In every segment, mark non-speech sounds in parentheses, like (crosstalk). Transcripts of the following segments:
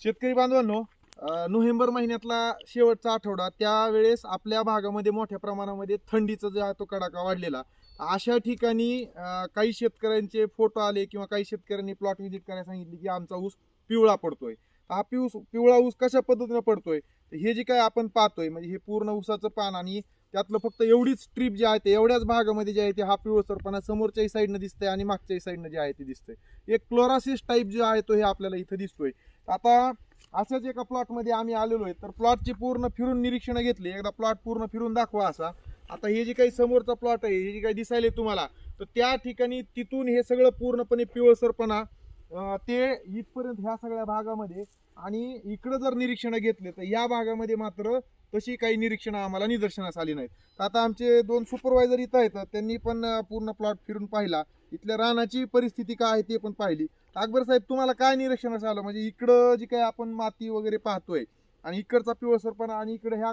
शेतकरी बांधवांनो नोव्हेंबर महिन्यातला शेवटचा आठवडा त्यावेळेस आपल्या भागामध्ये मोठ्या प्रमाणामध्ये थंडीचा जो आहे तो कडाका वाढलेला. अशा ठिकाणी काही शेतकऱ्यांचे फोटो आले किंवा काही शेतकऱ्यांनी प्लॉट व्हिजिट करायला सांगितले की आमचा ऊस पिवळा पडतोय. हा पिऊस पिवळा ऊस कशा पद्धतीने पडतोय? तर हे जे काय आपण पाहतोय म्हणजे हे पूर्ण ऊसाचं पान आणि त्यातलं फक्त एवढीच स्ट्रीप जी आहे ते एवढ्याच भागामध्ये जे आहे ते हा पिवळसरपणा समोरच्याही साईडनं दिसतंय आणि मागच्याही साईडनं जे आहे ते दिसतंय. एक क्लोरासिस टाईप जो आहे तो हे आपल्याला इथं दिसतोय. आता अशाच एका प्लॉटमध्ये आम्ही आलेलो आहे. तर प्लॉटची पूर्ण फिरून निरीक्षणं घेतली. एकदा प्लॉट पूर्ण फिरून दाखवा असा. आता हे जे काही समोरचा प्लॉट आहे हे जे काही दिसायले तुम्हाला तर त्या ठिकाणी तिथून हे सगळं पूर्णपणे पिवळसरपणा ते इथपर्यंत ह्या सगळ्या भागामध्ये आणि इकडं जर निरीक्षणं घेतले तर या भागामध्ये मात्र तशी काही निरीक्षणं आम्हाला निदर्शनास आली नाहीत. तर आता आमचे दोन सुपरवायझर इथं आहेत त्यांनी पण पूर्ण प्लॉट फिरून पाहिला. इथल्या रानाची परिस्थिती काय आहे ते पण पाहिली. अकबर साहेब तुम्हाला काय निरीक्षणास आलं? म्हणजे इकडं जी काही आपण माती वगैरे पाहतोय आणि इकडचा पिवळसरपणा आणि इकडे ह्या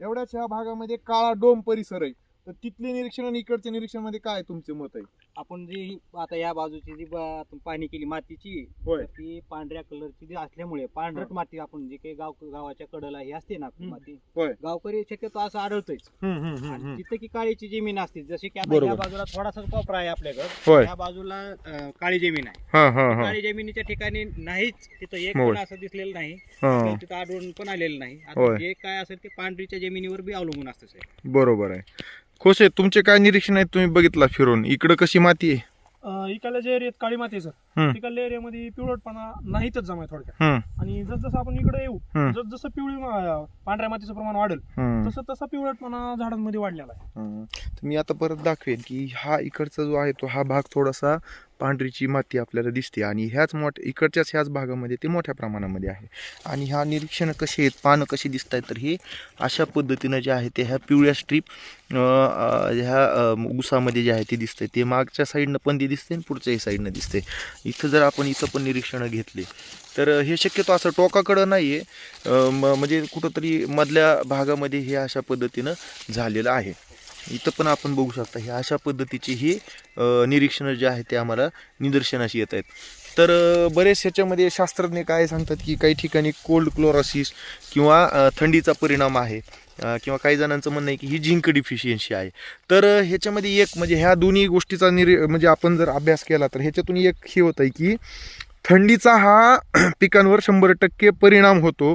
एवढ्याच ह्या भागामध्ये काळा डोम परिसर आहे. तर तिथले निरीक्षण आणि इकडच्या निरीक्षणामध्ये काय तुमचे मत आहे आपण जी आता या बाजूची जी बा- आपण पाहणी केली मातीची होय. तर ती पांढऱ्या कलरची जी असल्यामुळे पांढरट माती आपण जी काही गाव गावाच्या कडला ही असते ना हम्म. माती होय. गावकरी शक्यतो असं आढळतोच आणि तिथं की काळीची जमीन असते जशी की आता बरोबर. या बाजूला थोडासा कोपरा आहे आपल्याकडे होय या बाजूला अं, काळी जमीन आहे हा हा हा काळी जमिनीच्या ठिकाणी नाहीच तिथं एक होय. पण असं दिसलेलं नाही हा तिथं आढळून पण आलेलं नाही होय. आता जे काय असेल ते पांढरीच्या जमिनीवर बी अवलंबून असतं साहेब बरोबर आहे खुश आहे? तुमचे काय निरीक्षण आहेत? तुम्ही बघितला फिरून. इकडं कशी माती आहे? अं, इकडल्या जे एरियात काळी माती आहे सर हम्म. तिकडल्या एरियामध्ये पिवळटपणा नाहीतच जमा आहे थोडक्यात. हम्म, आणि जस जसं आपण इकडे येऊ हम्म. जस जसं पिवळी मा- पांढऱ्या मातीचं प्रमाण वाढेल हम्म, तसं तसा पिवळटपणा झाडांमध्ये वाढलेला आहे. हम्म. तर मी आता परत दाखवेन की हा इकडचा जो आहे तो हा भाग थोडासा पांढरीची माती आपल्याला दिसते आणि ह्याच मोठ इकडच्याच ह्याच भागामध्ये ते मोठ्या प्रमाणामध्ये आहे. आणि ह्या निरीक्षणं कसे आहेत पानं कशी दिसत आहेत तर हे अशा पद्धतीनं जे आहे ते ह्या पिवळ्या स्ट्रीप ह्या उसामध्ये ऊसामध्ये जे आहे ते दिसते ते मागच्या साईडनं पण ते दिसते आणि पुढच्याही साईडनं दिसते इथं जर आपण इथं पण निरीक्षणं घेतली तर हे शक्यतो असं टोकाकडं नाही आहे म्हणजे कुठंतरी मधल्या भागामध्ये हे अशा पद्धतीनं झालेलं आहे. इथं पण आपण बघू शकता हे अशा पद्धतीची ही निरीक्षणं जे आहेत ते आम्हाला निदर्शनाशी येत आहेत. तर बरेच ह्याच्यामध्ये शास्त्रज्ञ काय सांगतात की काही ठिकाणी कोल्ड क्लोरॉसिस किंवा थंडीचा परिणाम आहे किंवा काही जणांचं म्हणणं आहे की ही झिंक डिफिशियन्सी आहे. तर ह्याच्यामध्ये एक म्हणजे ह्या दोन्ही गोष्टीचा निरी म्हणजे आपण जर अभ्यास केला तर ह्याच्यातून एक हे होतं आहे की थंडीचा हा (clears throat) पिकांवर शंभर टक्के परिणाम होतो.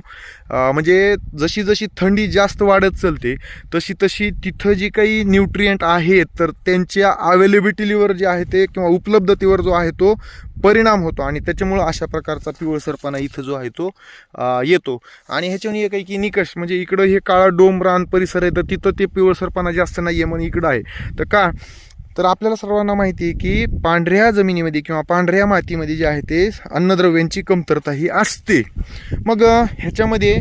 म्हणजे जशी जशी थंडी जास्त वाढत चालते तशी तशी तिथं जी काही न्यूट्रियंट आहेत तर त्यांच्या अवेलेबिलिटीवर जे आहे ते किंवा उपलब्धतेवर जो आहे तो परिणाम होतो. आणि त्याच्यामुळं अशा प्रकारचा पिवळसरपणा इथं जो आहे तो येतो. आणि ह्याच्यावर एक आहे की निकष म्हणजे इकडं हे काळा डोंबरान परिसर आहे तर तिथं ते पिवळसरपणा जास्त नाही आहे म्हणून इकडं आहे. तर का? तर आपल्याला सर्वांना माहिती आहे की पांढऱ्या जमिनीमध्ये किंवा पांढऱ्या मातीमध्ये जे आहे ते अन्नद्रव्यांची कमतरता ही असते. मग ह्याच्यामध्ये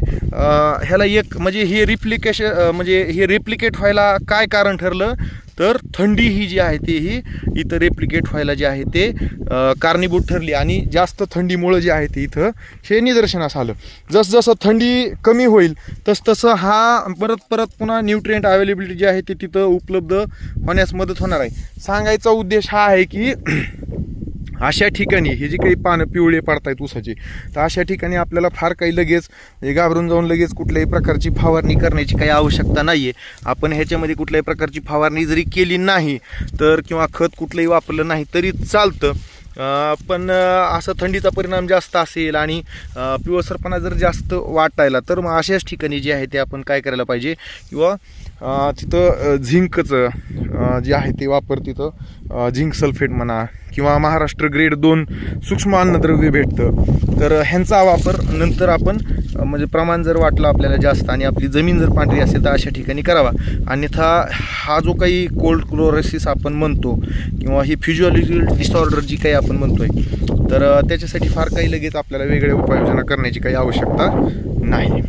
ह्याला एक म्हणजे हे रिप्लिकेशन म्हणजे हे रेप्लिकेट व्हायला काय कारण ठरलं? तर थंडी ही जी आहे ती ही इथं रेप्लिकेट व्हायला जे आहे ते कारणीभूत ठरली. आणि जास्त थंडीमुळं जे आहे ते इथं हे निदर्शनास आलं. जसजसं थंडी कमी होईल तसतसं हा परत परत पुन्हा न्यूट्रियंट अवेलेबिलिटी जी आहे ती तिथं उपलब्ध होण्यास मदत होणार आहे. सांगायचा उद्देश हा आहे की अशा ठिकाणी हे जे काही पानं पिवळे पडतायत ऊसाचे तर अशा ठिकाणी आपल्याला फार काही लगेच घाबरून जाऊन लगेच कुठल्याही प्रकारची फवारणी करण्याची काही आवश्यकता नाही आहे आपण ह्याच्यामध्ये कुठल्याही प्रकारची फवारणी जरी केली नाही तर किंवा खत कुठलंही वापरलं नाही तरी चालतं. पण असं थंडीचा परिणाम जास्त असेल आणि पिवळसरपणा जर जास्त वाटायला तर मग अशाच ठिकाणी जे आहे ते आपण काय करायला पाहिजे? किंवा तिथं झिंकचं जे आहे ते वापर तिथं झिंक सल्फेट म्हणा किंवा महाराष्ट्र ग्रेड दोन सूक्ष्म अन्नद्रव्य भेटतं. तर ह्यांचा वापर नंतर आपण म्हणजे प्रमाण जर वाटलं आपल्याला जास्त आणि आपली जमीन जर पांढरी असेल तर अशा ठिकाणी करावा. अन्यथा हा जो काही कोल्ड क्लोरोसिस आपण म्हणतो किंवा ही फिजिओलॉजिकल डिसऑर्डर जी काही आपण म्हणतोय तर त्याच्यासाठी फार काही लगेच आपल्याला वेगळ्या उपाययोजना करण्याची काही आवश्यकता नाही.